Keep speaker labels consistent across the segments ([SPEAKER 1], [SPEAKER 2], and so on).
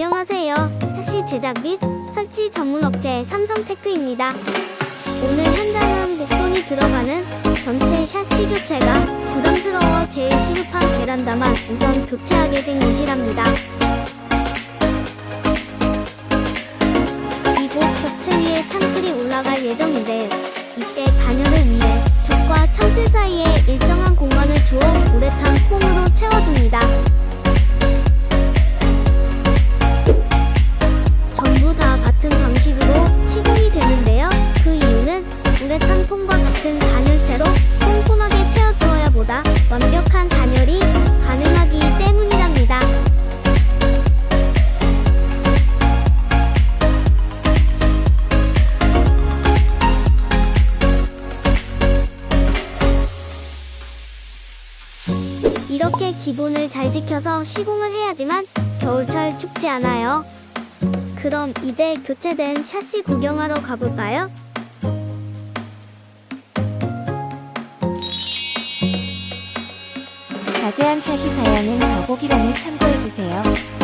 [SPEAKER 1] 안녕하세요. 샤시 제작 및 설치 전문 업체 삼성테크입니다. 오늘 현장은 목돈이 들어가는 전체 샤시 교체가 부담스러워 제일 시급한 베란다만 우선 교체하게 된 요지랍니다. 이곳 벽체 위에 창틀이 올라갈 예정인데 이렇게 기본을 잘 지켜서 시공을 해야지만 겨울철 춥지 않아요. 그럼 이제 교체된 샤시 구경하러 가볼까요?
[SPEAKER 2] 자세한 샷시 사양은 더보기란을 참고해주세요.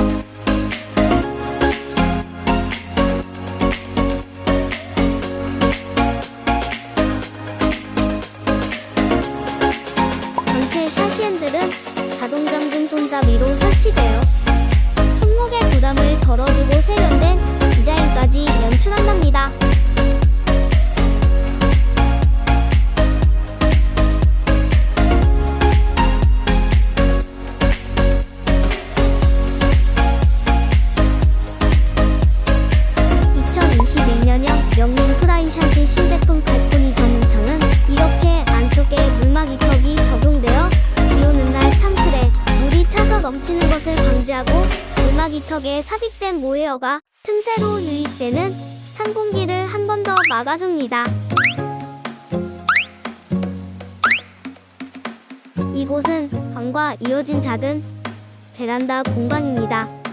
[SPEAKER 1] 발코니 전용창은 이렇게 안쪽에 물막 이턱이 적용되어 비 오는 날 창틀에 물이 차서 넘치는 것을 방지하고 물막 이턱에 삽입된 모헤어가 틈새로 유입되는 찬공기를 한 번 더 막아줍니다. 이곳은 방과 이어진 작은 베란다 공간입니다.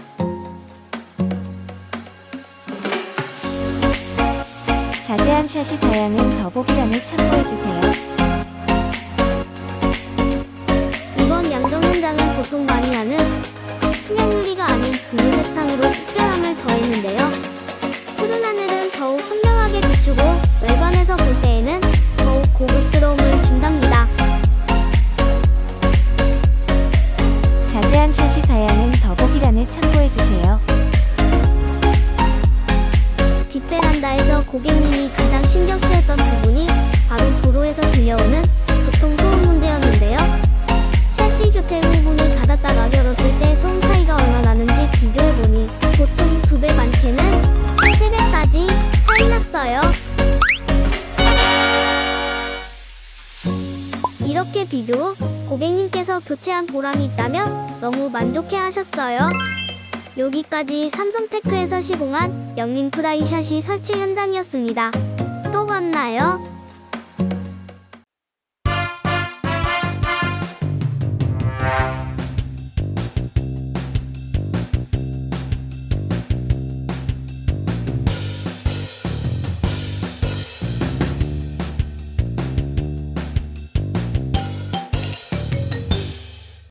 [SPEAKER 2] 자세한 샷시 사양은 더보기란을 참고해주세요.
[SPEAKER 1] 이번 양정 현장은 보통 많이 하는 투명 유리가 아닌 블루 색상으로 특별함을 더했는데요. 푸른 하늘은 더욱 선명하게 비추고 외관에서 볼 때에는 더욱 고급스러움을 준답니다.
[SPEAKER 2] 자세한 샷시 사양은 더보기란을 참고해주세요.
[SPEAKER 1] 뒷베란다에서 고객님이 신경 쓰였던 부분이 바로 도로에서 들려오는 교통 소음 문제였는데요. 샤시 교체 후 문을 닫았다가 열었을 때 소음 차이가 얼마 나는지 비교해보니 보통 두 배 많게는 세 배까지 차이 났어요. 이렇게 비교 후 고객님께서 교체한 보람이 있다면 너무 만족해 하셨어요. 여기까지 삼성테크에서 시공한 영림 프라이샷이 설치 현장이었습니다. 또 만나요.